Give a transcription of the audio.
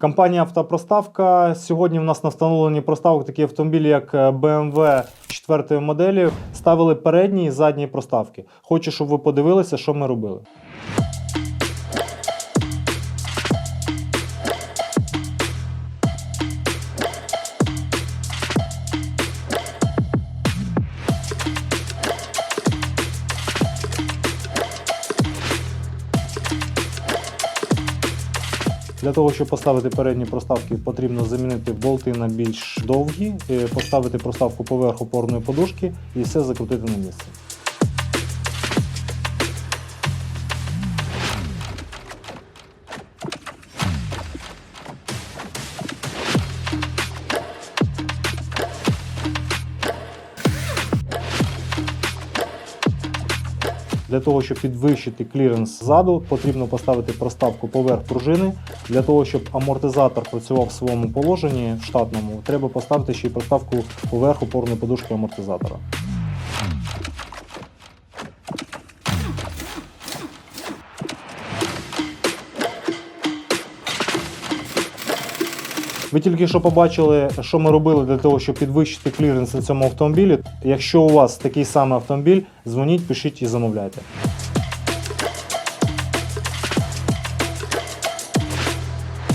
Компанія Автопроставка. Сьогодні в нас на встановленні проставок такі автомобілі, як е, BMW 4 моделі. Ставили передні і задні проставки. Хочу, щоб ви подивилися, що ми робили. Для того, щоб поставити передні проставки, потрібно замінити болти на більш довгі, е, поставити проставку поверх опорної подушки і все закрутити на місце. Для того, щоб підвищити кліренс ззаду, потрібно поставити проставку поверх пружини. Для того, щоб амортизатор працював в своєму положенні в штатному, треба поставити ще й проставку поверх опорної подушки амортизатора. Ви тільки що побачили, що ми робили для того, щоб підвищити кліренс на цьому автомобілі. Якщо у вас такий самий автомобіль, дзвоніть, пишіть і замовляйте.